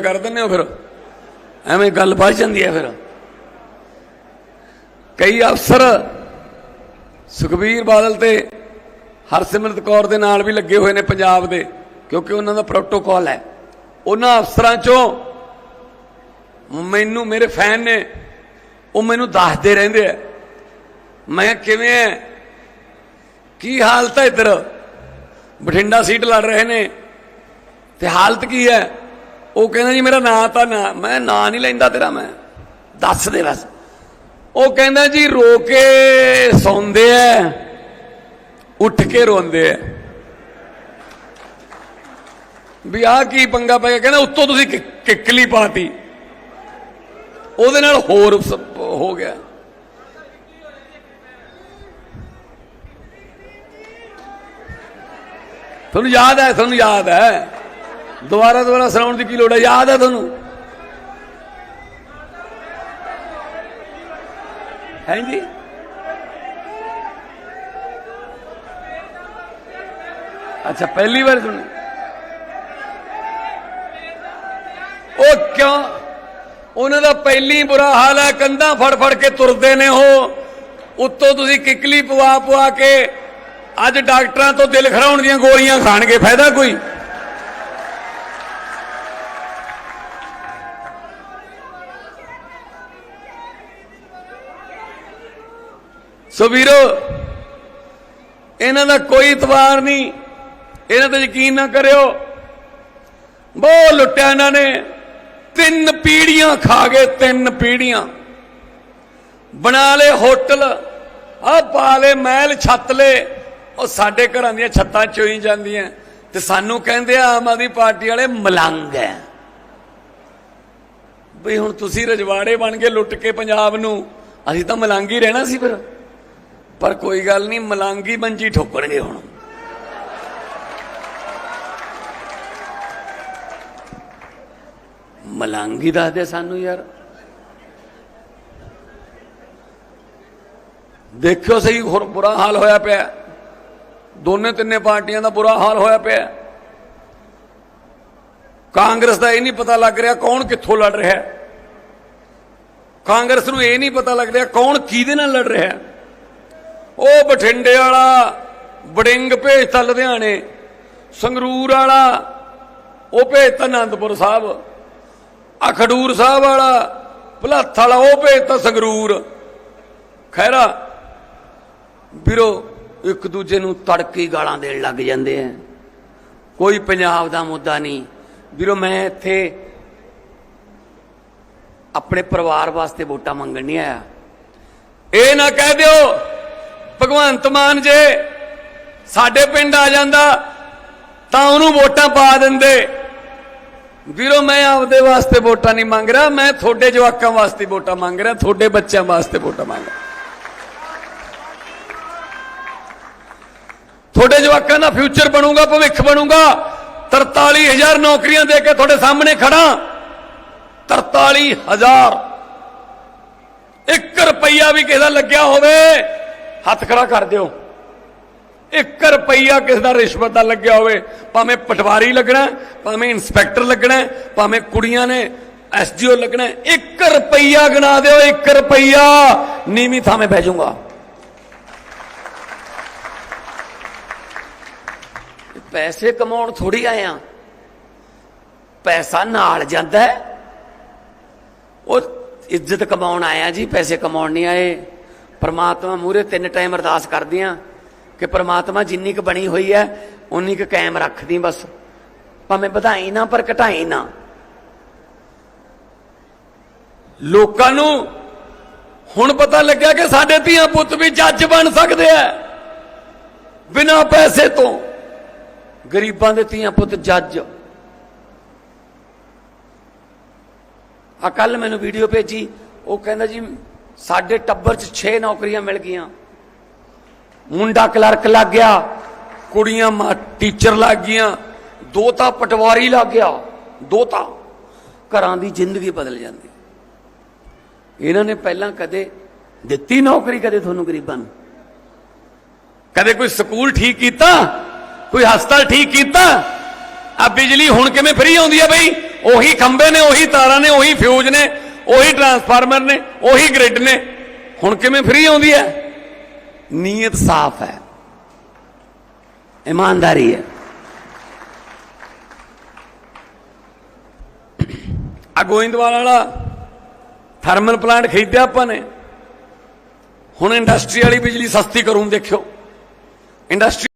ਕਰ ਦਿੰਦੇ ਹੋ ਫਿਰ? ਐਵੇਂ ਗੱਲ ਵੱਧ ਜਾਂਦੀ ਹੈ ਫਿਰ। ਕਈ ਅਫਸਰ ਸੁਖਬੀਰ ਬਾਦਲ ਤੇ ਹਰਸਿਮਰਤ ਕੌਰ ਦੇ ਨਾਲ ਵੀ ਲੱਗੇ ਹੋਏ ਨੇ ਪੰਜਾਬ ਦੇ, ਕਿਉਂਕਿ ਉਹਨਾਂ ਦਾ ਪ੍ਰੋਟੋਕਾਲ ਹੈ। ਉਹਨਾਂ ਅਫਸਰਾਂ ਚੋਂ ਮੈਨੂੰ, ਮੇਰੇ ਫੈਨ ਨੇ, ਉਹ ਮੈਨੂੰ ਦੱਸਦੇ ਰਹਿੰਦੇ ਆ। ਮੈਂ ਕਿਵੇਂ ਹੈ ਕੀ ਹਾਲਤ ਹੈ ਇੱਧਰ? ਬਠਿੰਡਾ ਸੀਟ ਲੜ ਰਹੇ ਨੇ। ਤੇ ਹਾਲਤ ਕੀ ਹੈ? ਉਹ ਕਹਿੰਦਾ ਜੀ ਮੇਰਾ ਨਾਂ ਤਾਂ ਨਾ, ਮੈਂ ਨਾਂ ਨਹੀਂ ਲੈਂਦਾ ਤੇਰਾ ਮੈਂ। ਦੱਸ ਦੇ ਬਸ। ਉਹ ਕਹਿੰਦਾ ਜੀ ਰੋ ਕੇ ਸੌਂਦੇ ਐ, ਉੱਠ ਕੇ ਰੋਂਦੇ ਐ। ਵੀ ਆ ਕੀ ਪੰਗਾ ਪੈ ਗਿਆ। ਕਹਿੰਦਾ ਉੱਤੋਂ ਤੁਸੀਂ ਕਿ- ਕਿੱਕਲੀ ਪਾਤੀ। ਉਹਦੇ ਨਾਲ ਹੋਰ ਹੋ ਗਿਆ। ਤੁਹਾਨੂੰ ਯਾਦ ਹੈ ਤੁਹਾਨੂੰ ਯਾਦ ਹੈ ਦੁਬਾਰਾ ਦੁਬਾਰਾ ਸੁਣਾਉਣ ਦੀ ਕੀ ਲੋੜ ਹੈ? ਯਾਦ ਹੈ ਤੁਹਾਨੂੰ? ਹੈ ਜੀ? ਅੱਛਾ, ਪਹਿਲੀ ਵਾਰ ਸੁਣੀ ਉਹ ਕਿਉਂ? ਉਹਨਾਂ ਦਾ ਪਹਿਲੀ ਬੁਰਾ ਹਾਲ ਹੈ, ਕੰਧਾਂ ਫੜ ਫੜ ਕੇ ਤੁਰਦੇ ਨੇ ਉਹ। ਉੱਤੋਂ ਤੁਸੀਂ ਕਿਕਲੀ ਪਵਾ ਪਵਾ ਕੇ ਅੱਜ ਡਾਕਟਰਾਂ ਤੋਂ ਦਿਲ ਖਰਾਉਣ ਦੀਆਂ ਗੋਲੀਆਂ ਖਾਣਗੇ, ਫਾਇਦਾ ਕੋਈ? ਸੋ ਵੀਰੋ, ਇਹਨਾਂ ਦਾ ਕੋਈ ਇਤਵਾਰ ਨਹੀਂ। ਇਹਨਾਂ ਤੇ ਯਕੀਨ ਨਾ ਕਰਿਓ। ਬਹੁਤ ਲੁੱਟਿਆ ਇਹਨਾਂ ਨੇ। ਤਿੰਨ ਪੀੜੀਆਂ ਖਾ ਗਏ, ਤਿੰਨ ਪੀੜੀਆਂ। ਬਣਾ ਲਏ ਹੋਟਲ ਆ ਪਾ ਲਏ ਮਹਿਲ, ਛੱਤ ਲਏ। ਉਹ ਸਾਡੇ ਘਰਾਂ ਦੀਆਂ ਛੱਤਾਂ ਚੋਈ ਜਾਂਦੀਆਂ। ਤੇ ਸਾਨੂੰ ਕਹਿੰਦੇ ਆ, ਆਮ ਆਦਮੀ ਪਾਰਟੀ ਵਾਲੇ, ਮਲੰਗ ਐ ਬਈ ਹੁਣ ਤੁਸੀਂ ਰਜਵਾੜੇ ਬਣ ਕੇ ਲੁੱਟ ਕੇ ਪੰਜਾਬ ਨੂੰ, ਅਸੀਂ ਤਾਂ ਮਲੰਗ ਹੀ ਰਹਿਣਾ ਸੀ ਫਿਰ। ਪਰ ਕੋਈ ਗੱਲ ਨਹੀਂ, ਮਲਾਂਗੀ ਮੰਜੀ ਠੋਕਣਗੇ ਹੁਣ। ਮਲਾਂਗੀ ਦੱਸਦੇ ਸਾਨੂੰ ਯਾਰ। ਦੇਖਿਓ ਸਹੀ, ਹੋਰ ਬੁਰਾ ਹਾਲ ਹੋਇਆ ਪਿਆ। ਦੋਨੇ ਤਿੰਨੇ ਪਾਰਟੀਆਂ ਦਾ ਬੁਰਾ ਹਾਲ ਹੋਇਆ ਪਿਆ। ਕਾਂਗਰਸ ਦਾ ਇਹ ਨਹੀਂ ਪਤਾ ਲੱਗ ਰਿਹਾ ਕੌਣ ਕਿੱਥੋਂ ਲੜ ਰਿਹਾ। ਕਾਂਗਰਸ ਨੂੰ ਇਹ ਨਹੀਂ ਪਤਾ ਲੱਗ ਰਿਹਾ ਕੌਣ ਕਿਹਦੇ ਨਾਲ ਲੜ ਰਿਹਾ। ਉਹ ਬਠਿੰਡੇ ਵਾਲਾ ਬੜਿੰਗ ਭੇਜਤਾ ਲੁਧਿਆਣੇ, ਸੰਗਰੂਰ ਵਾਲਾ, ਉਹ ਭੇਜਤਾ ਅਨੰਦਪੁਰ ਸਾਹਿਬ, ਅਖਡੂਰ ਸਾਹਿਬ ਵਾਲਾ, ਭਲੱਥ ਵਾਲਾ, ਉਹ ਭੇਜਤਾ ਸੰਗਰੂਰ। ਖੈਰਾ, ਵੀਰੋ, ਇੱਕ ਦੂਜੇ ਨੂੰ ਤੜਕੀ ਗਾਲਾਂ ਦੇਣ ਲੱਗ ਜਾਂਦੇ ਆ। ਕੋਈ ਪੰਜਾਬ ਦਾ ਮੁੱਦਾ ਨਹੀਂ। ਵੀਰੋ, ਮੈਂ ਇੱਥੇ ਆਪਣੇ ਪਰਿਵਾਰ ਵਾਸਤੇ ਵੋਟਾਂ ਮੰਗਣ ਨਹੀਂ ਆਇਆ। ਇਹ ਨਾ ਕਹਿ ਦਿਓ ਭਗਵੰਤ ਮਾਨ ਜੇ ਸਾਡੇ ਪਿੰਡ ਆ ਜਾਂਦਾ, ਤਾਂ ਉਹਨੂੰ ਵੋਟਾਂ ਪਾ ਦਿੰਦੇ। ਵੀਰੋ, ਮੈਂ ਆਪਦੇ ਵਾਸਤੇ ਵੋਟਾਂ ਨਹੀਂ ਮੰਗ ਰਿਹਾ, ਮੈਂ ਤੁਹਾਡੇ ਜਵਾਕਾਂ ਵਾਸਤੇ ਵੋਟਾਂ ਮੰਗ ਰਿਹਾ, ਤੁਹਾਡੇ ਬੱਚਿਆਂ ਵਾਸਤੇ ਵੋਟਾਂ ਮੰਗ ਰਿਹਾ। ਤੁਹਾਡੇ ਜਵਾਕਾਂ ਦਾ ਫਿਊਚਰ ਬਣੂਗਾ, ਭਵਿੱਖ ਬਣੂਗਾ। 43000 ਨੌਕਰੀਆਂ ਦੇ ਕੇ ਤੁਹਾਡੇ ਸਾਹਮਣੇ ਖੜਾ 43000 1 ਰੁਪਈਆ ਵੀ ਕਿਸੇ ਦਾ ਲੱਗਿਆ ਹੋਵੇ ਹੱਥ ਖੜਾ ਕਰ ਦਿਓ। 1 ਰੁਪਈਆ ਕਿਸ ਦਾ ਰਿਸ਼ਵਤ ਦਾ ਲੱਗਿਆ ਹੋਵੇ, ਭਾਵੇਂ ਪਟਵਾਰੀ ਲੱਗਣਾ, ਭਾਵੇਂ ਇੰਸਪੈਕਟਰ ਲੱਗਣਾ, ਭਾਵੇਂ ਕੁੜੀਆਂ ਨੇ ਐਸਜੀਓ ਲੱਗਣਾ 1 ਰੁਪਈਆ ਗਣਾ ਦਿਓ 1 ਰੁਪਈਆ। ਨੀਵੀਂ ਥਾਵੇਂ ਬਹਿ ਜਾਊਗਾ। ਪੈਸੇ ਕਮਾਉਣ ਥੋੜੀ ਆਏ ਆ। ਪੈਸਾ ਨਾਲ ਜਾਂਦਾ ਉਹ ਇੱਜ਼ਤ ਕਮਾਉਣ ਆਇਆ ਜੀ, ਪੈਸੇ ਕਮਾਉਣ ਨਹੀਂ ਆਏ। ਪਰਮਾਤਮਾ ਮੂਰੇ ਤਿੰਨ ਟਾਈਮ ਅਰਦਾਸ ਕਰਦੇ ਕਰਦੀਆਂ ਕਿ ਪਰਮਾਤਮਾ ਜਿੰਨੀ ਕੁ ਬਣੀ ਹੋਈ ਹੈ ਉਨੀ ਕੁ ਕਾਇਮ ਰੱਖਦੀ ਬਸ। ਭਾਵੇਂ ਵਧਾਈ ਨਾ, ਪਰ ਘਟਾਈ ਨਾ। ਲੋਕਾਂ ਨੂੰ ਹੁਣ ਪਤਾ ਲੱਗਿਆ ਕਿ ਸਾਡੇ ਧੀਆਂ ਪੁੱਤ ਵੀ ਜੱਜ ਬਣ ਸਕਦੇ ਆ ਬਿਨਾਂ ਪੈਸੇ ਤੋਂ। ਗਰੀਬਾਂ ਦੇ ਧੀਆਂ ਪੁੱਤ ਜੱਜ। ਆ ਕੱਲ ਮੈਨੂੰ ਵੀਡੀਓ ਭੇਜੀ, ਉਹ ਕਹਿੰਦਾ ਜੀ ਸਾਡੇ ਟੱਬਰ 'ਚ 6 ਨੌਕਰੀਆਂ ਮਿਲ ਗਈਆਂ। ਮੁੰਡਾ ਕਲਰਕ ਲੱਗ ਗਿਆ, ਕੁੜੀਆਂ ਟੀਚਰ ਲੱਗ ਗਈਆਂ, ਦੋ ਤਾਂ ਪਟਵਾਰੀ ਲੱਗ ਗਿਆ, ਦੋ ਤਾਂ ਘਰਾਂ ਦੀ ਜ਼ਿੰਦਗੀ ਬਦਲ ਜਾਂਦੀ। ਇਹਨਾਂ ਨੇ ਪਹਿਲਾਂ ਕਦੇ ਦਿੱਤੀ ਨੌਕਰੀ, ਕਦੇ ਤੁਹਾਨੂੰ ਗਰੀਬਾਂ ਨੂੰ। ਕਦੇ ਕੋਈ ਸਕੂਲ ਠੀਕ ਕੀਤਾ, ਕੋਈ ਹਸਪਤਾਲ ਠੀਕ ਕੀਤਾ, ਆ ਬਿਜਲੀ ਹੁਣ ਕਿਵੇਂ ਫਰੀ ਆਉਂਦੀ ਆ ਬਈ? ਉਹੀ ਖੰਭੇ ਨੇ, ਉਹੀ ਤਾਰਾਂ ਨੇ, ਉਹੀ ਫਿਊਜ਼ ਨੇ। ਉਹੀ ਟਰਾਂਸਫਾਰਮਰ ਨੇ, ਉਹੀ ਗ੍ਰਿਡ ਨੇ। ਹੁਣ ਕਿਵੇਂ ਫ੍ਰੀ ਆਉਂਦੀ ਹੈ? ਨੀਅਤ ਸਾਫ਼ ਹੈ। ਇਮਾਨਦਾਰੀ ਹੈ। ਆ ਗੋਇੰਦਵਾਲ ਵਾਲਾ ਥਰਮਲ ਪਲਾਂਟ ਖਰੀਦਿਆ ਆਪਾਂ ਨੇ। ਹੁਣ ਇੰਡਸਟਰੀ ਵਾਲੀ ਬਿਜਲੀ ਸਸਤੀ ਕਰੂੰ ਦੇਖਿਓ। ਇੰਡਸਟਰੀ